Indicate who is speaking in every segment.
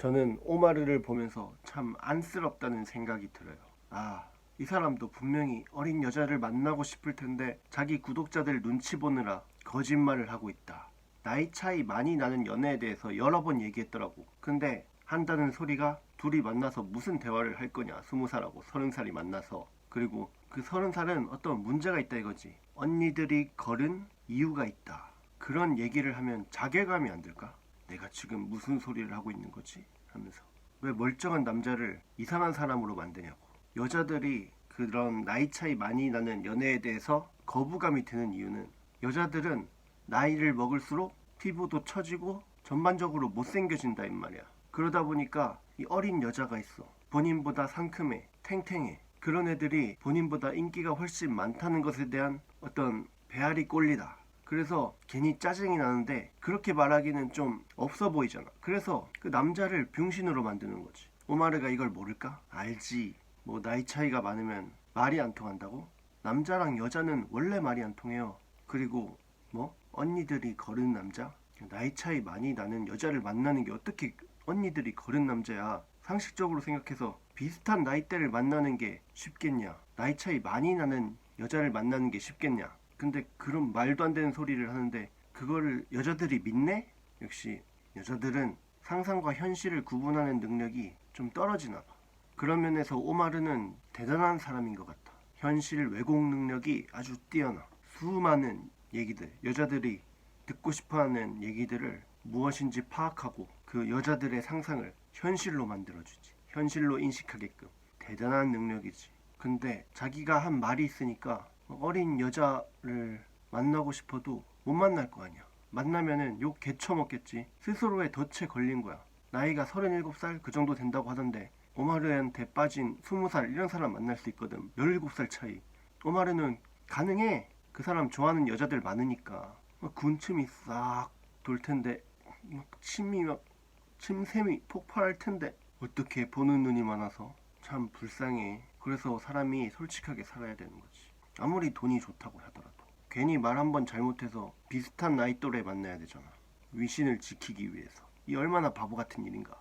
Speaker 1: 저는 오마르를 보면서 참 안쓰럽다는 생각이 들어요. 아, 이 사람도 분명히 어린 여자를 만나고 싶을 텐데 자기 구독자들 눈치 보느라 거짓말을 하고 있다. 나이 차이 많이 나는 연애에 대해서 여러 번 얘기했더라고. 근데 한다는 소리가 둘이 만나서 무슨 대화를 할 거냐. 스무 살하고 서른 살이 만나서. 그리고 그 서른 살은 어떤 문제가 있다 이거지. 언니들이 걸은 이유가 있다. 그런 얘기를 하면 자괴감이 안 들까? 내가 지금 무슨 소리를 하고 있는 거지? 하면서. 왜 멀쩡한 남자를 이상한 사람으로 만드냐고. 여자들이 그런 나이 차이 많이 나는 연애에 대해서 거부감이 드는 이유는 여자들은 나이를 먹을수록 피부도 처지고 전반적으로 못생겨진다 이 말이야. 그러다 보니까 이 어린 여자가 있어. 본인보다 상큼해, 탱탱해. 그런 애들이 본인보다 인기가 훨씬 많다는 것에 대한 어떤 배알이 꼴리다. 그래서 괜히 짜증이 나는데 그렇게 말하기는 좀 없어 보이잖아. 그래서 그 남자를 병신으로 만드는 거지. 오마르가 이걸 모를까? 알지. 뭐 나이 차이가 많으면 말이 안 통한다고? 남자랑 여자는 원래 말이 안 통해요. 그리고 뭐 언니들이 거른 남자? 나이 차이 많이 나는 여자를 만나는 게 어떻게 언니들이 거른 남자야? 상식적으로 생각해서 비슷한 나이대를 만나는 게 쉽겠냐? 나이 차이 많이 나는 여자를 만나는 게 쉽겠냐? 근데 그런 말도 안 되는 소리를 하는데 그거를 여자들이 믿네? 역시 여자들은 상상과 현실을 구분하는 능력이 좀 떨어지나 봐. 그런 면에서 오마르는 대단한 사람인 것 같아. 현실 왜곡 능력이 아주 뛰어나. 수많은 얘기들, 여자들이 듣고 싶어하는 얘기들을 무엇인지 파악하고 그 여자들의 상상을 현실로 만들어주지. 현실로 인식하게끔. 대단한 능력이지. 근데 자기가 한 말이 있으니까 어린 여자를 만나고 싶어도 못 만날 거 아니야. 만나면은 욕 개쳐먹겠지. 스스로의 덫에 걸린 거야. 나이가 37살 그 정도 된다고 하던데 오마르한테 빠진 20살 이런 사람 만날 수 있거든. 17살 차이. 오마르는 가능해. 그 사람 좋아하는 여자들 많으니까. 막 군침이 싹 돌 텐데 막 침이 막 침샘이 폭발할 텐데 어떻게 보는 눈이 많아서 참 불쌍해. 그래서 사람이 솔직하게 살아야 되는 거지. 아무리 돈이 좋다고 하더라도 괜히 말 한 번 잘못해서 비슷한 나이 또래 만나야 되잖아. 위신을 지키기 위해서. 이 얼마나 바보 같은 일인가.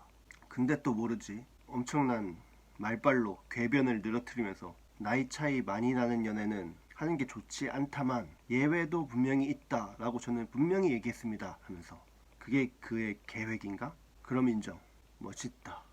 Speaker 1: 근데 또 모르지. 엄청난 말빨로 궤변을 늘어뜨리면서 나이 차이 많이 나는 연애는 하는 게 좋지 않다만 예외도 분명히 있다라고 저는 분명히 얘기했습니다 하면서 그게 그의 계획인가? 그럼 인정. 멋있다.